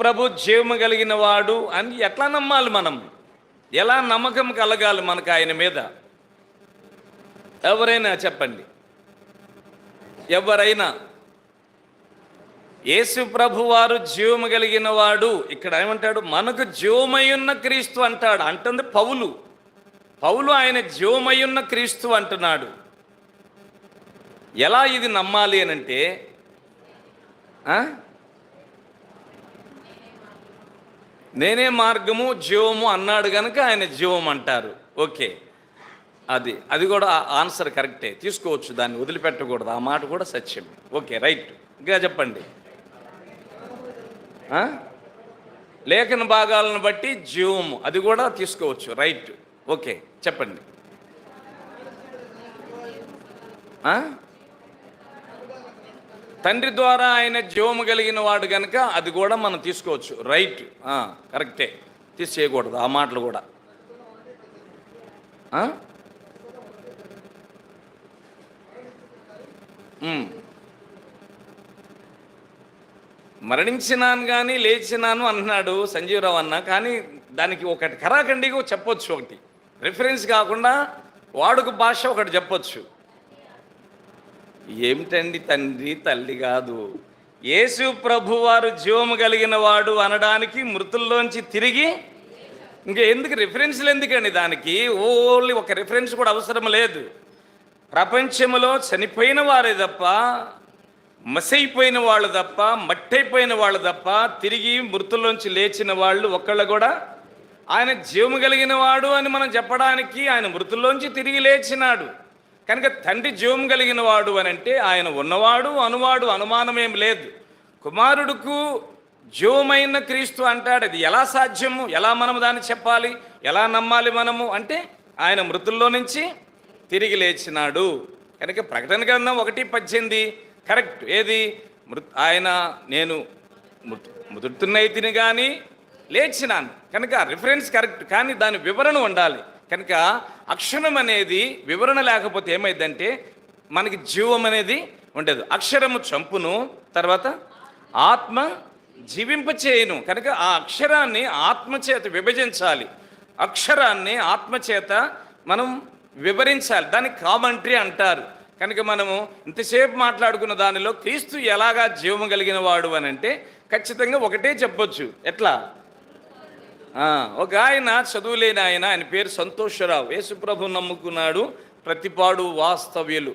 ప్రభు జీవము కలిగిన వాడు అని ఎట్లా నమ్మాలి మనం? ఎలా నమ్మకం కలగాలి మనకు ఆయన మీద? ఎవరైనా చెప్పండి. ఎవరైనా? యేసు ప్రభు వారు జీవము కలిగిన వాడు ఇక్కడ ఏమంటాడు? మనకు జీవమయ్యున్న క్రీస్తు అంటాడు. అంటుంది పౌలు. పౌలు ఆయన జీవమయ్యున్న క్రీస్తు అంటున్నాడు. ఎలా ఇది నమ్మాలి అని అంటే ఆ? నేనే మార్గము జీవము అన్నాడు కనుక ఆయన జీవం అంటారు. ఓకే. అది అది కూడా ఆన్సర్ కరెక్టే. తీసుకోవచ్చు దాన్ని వదిలిపెట్టకూడదు. ఆ మాట కూడా సత్యం. Okay right. ఇంకా చెప్పండి. లేఖన భాగాలను బట్టి జీవము. అది కూడా తీసుకోవచ్చు. రైట్. ఓకే చెప్పండి. తండ్రి ద్వారా ఆయన జీవము కలిగిన వాడు కనుక అది కూడా మనం తీసుకోవచ్చు. రైట్ కరెక్టే. తీసేయకూడదు. ఆ మాటలు కూడా. మరణించినాను కానీ లేచినాను అంటున్నాడు సంజీవరావు అన్న కానీ దానికి ఒకటి కరాఖండిగా చెప్పొచ్చు ఒకటి. రిఫరెన్స్ కాకుండా వాడుక భాష ఒకటి చెప్పొచ్చు. ఏమిటండి తండ్రి తల్లి కాదు? యేసు ప్రభు వారు జీవము కలిగిన వాడు అనడానికి మృతుల్లోంచి తిరిగి ఇంకా ఎందుకు రిఫరెన్స్లు ఎందుకండి దానికి? ఓన్లీ ఒక రిఫరెన్స్ కూడా అవసరం లేదు. ప్రపంచంలో చనిపోయిన వారే తప్ప మసైపోయిన వాళ్ళు తప్ప మట్టైపోయిన వాళ్ళు తప్ప తిరిగి మృతుల్లోంచి లేచిన వాళ్ళు ఒక్కళ్ళు కూడా ఆయన జీవము కలిగిన వాడు అని మనం చెప్పడానికి ఆయన మృతుల్లోంచి తిరిగి లేచినాడు. కనుక తండ్రి జీవం కలిగిన వాడు అని అంటే ఆయన ఉన్నవాడు అనువాడు అనుమానం లేదు. కుమారుడుకు జీవమైన క్రీస్తు అంటాడు. అది ఎలా సాధ్యము? ఎలా మనము దాన్ని చెప్పాలి? ఎలా నమ్మాలి మనము? అంటే ఆయన మృతుల్లో నుంచి తిరిగి లేచినాడు. కనుక ప్రకటన గ్రంథం ఒకటి పద్దెనిమిది. కరెక్ట్. ఏది? మృ ఆయన నేను మృతు కానీ లేచినాను. కనుక రిఫరెన్స్ కరెక్ట్. కానీ దాని వివరణ ఉండాలి. కనుక అక్షరం అనేది వివరణ లేకపోతే ఏమైందంటే మనకి జీవం అనేది ఉండదు. అక్షరము చంపును తర్వాత ఆత్మ జీవింపచేయను కనుక ఆ అక్షరాన్ని ఆత్మచేత విభజించాలి. అక్షరాన్ని ఆత్మచేత మనం వివరించాలి. దాన్ని కామెంటరీ అంటారు. కనుక మనము ఇంతసేపు మాట్లాడుకున్న దానిలో క్రీస్తు ఎలాగా జీవం కలిగిన వాడు అని అంటే ఖచ్చితంగా ఒకటే చెప్పొచ్చు. ఎట్లా? ఒక ఆయన చదువులేని ఆయన ఆయన పేరు సంతోషరావు. యేసుప్రభు నమ్ముకున్నాడు ప్రతిపాడు వాస్తవ్యులు.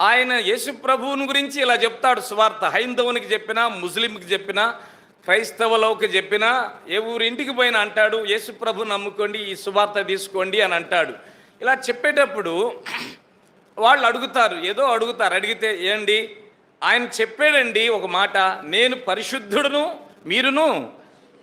ఆయన యేసుప్రభువుని గురించి ఇలా చెప్తాడు సువార్త. హైందవునికి చెప్పినా ముస్లింకి చెప్పినా క్రైస్తవులకు చెప్పినా ఏ ఊరి ఇంటికి పోయినా అంటాడు యేసుప్రభు నమ్ముకోండి ఈ సువార్త తీసుకోండి అని అంటాడు. ఇలా చెప్పేటప్పుడు వాళ్ళు అడుగుతారు ఏదో అడుగుతారు అడిగితే ఏండి ఆయన చెప్పాడండి ఒక మాట నేను పరిశుద్ధుడును మీరును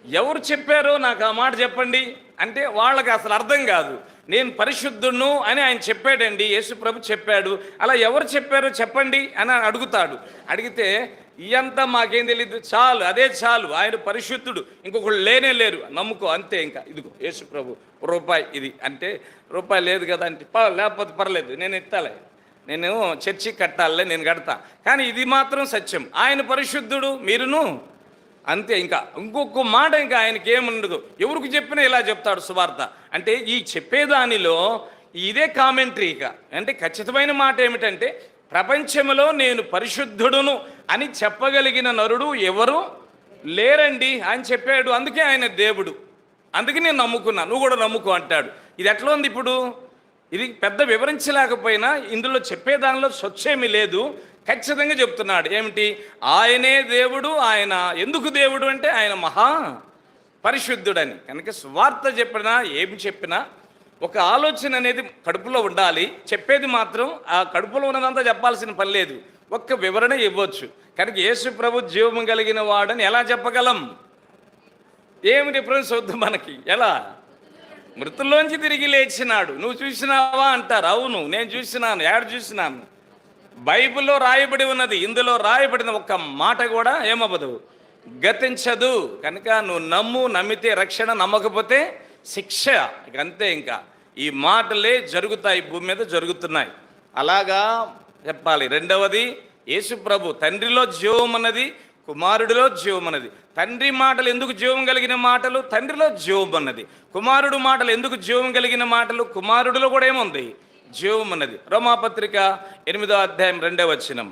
ఎవరు చెప్పారో నాకు ఆ మాట చెప్పండి అంటే వాళ్ళకి అసలు అర్థం కాదు. నేను పరిశుద్ధుడును అని ఆయన చెప్పాడండి. యేసుప్రభు చెప్పాడు. అలా ఎవరు చెప్పారో చెప్పండి అని అడుగుతాడు. అడిగితే ఇదంతా మాకేం తెలియదు చాలు అదే చాలు. ఆయన పరిశుద్ధుడు. ఇంకొకళ్ళు లేనే లేరు. నమ్ముకో అంతే ఇంకా. ఇదిగో యేసుప్రభు రూపాయి ఇది. అంటే రూపాయి లేదు కదా అంటే లేకపోతే పర్లేదు. నేను ఎత్తాలే. నేను చర్చి కట్టాలే నేను కడతా. కానీ ఇది మాత్రం సత్యం. ఆయన పరిశుద్ధుడు మీరును అంతే ఇంకా. ఇంకొక మాట ఇంకా ఆయనకి ఏముండదు. ఎవరికి చెప్పినా ఇలా చెప్తాడు సువార్త. అంటే ఈ చెప్పేదానిలో ఇదే కామెంటరీ ఇక. అంటే ఖచ్చితమైన మాట ఏమిటంటే ప్రపంచంలో నేను పరిశుద్ధుడును అని చెప్పగలిగిన నరుడు ఎవరు? లేరండి అని చెప్పాడు. అందుకే ఆయన దేవుడు. అందుకే నేను నమ్ముకున్నా. నువ్వు కూడా నమ్ముకో అంటాడు. ఇది ఎట్లా ఉంది ఇప్పుడు? ఇది పెద్ద వివరించలేకపోయినా ఇందులో చెప్పేదానిలో స్వచ్ఛేమీ లేదు. ఖచ్చితంగా చెప్తున్నాడు. ఏమిటి? ఆయనే దేవుడు ఆయన ఎందుకు దేవుడు అంటే ఆయన మహా పరిశుద్ధుడని. కనుక స్వార్థ చెప్పినా ఏమి చెప్పినా ఒక ఆలోచన అనేది కడుపులో ఉండాలి. చెప్పేది మాత్రం ఆ కడుపులో ఉన్నదంతా చెప్పాల్సిన పని లేదు. ఒక్క వివరణ ఇవ్వచ్చు. కనుక యేసు ప్రభు జీవం కలిగిన వాడని ఎలా చెప్పగలం? ఏమి డిఫరెన్స్ వద్దు మనకి. ఎలా? మృతుల్లోంచి తిరిగి లేచినాడు. నువ్వు చూసినావా? అంటారు. అవును నేను చూసినాను ఏడు చూసినాను? బైబిల్లో రాయబడి ఉన్నది ఇందులో రాయబడిన ఒక్క మాట కూడా ఏమవ్వదు. గతించదు. కనుక నువ్వు నమ్ము నమ్మితే రక్షణ నమ్మకపోతే శిక్ష. ఇక అంతే ఇంకా. ఈ మాటలే జరుగుతాయి భూమి మీద జరుగుతున్నాయి. అలాగా చెప్పాలి. రెండవది యేసు ప్రభు తండ్రిలో జీవం అన్నది కుమారుడిలో జీవం అన్నది తండ్రి మాటలు ఎందుకు జీవం కలిగిన మాటలు? తండ్రిలో జీవం అన్నది కుమారుడు మాటలు ఎందుకు జీవం కలిగిన మాటలు? కుమారుడిలో కూడా ఏముంది? జీవమున్నది రోమాపత్రిక ఎనిమిదో అధ్యాయం రెండవ వచనం.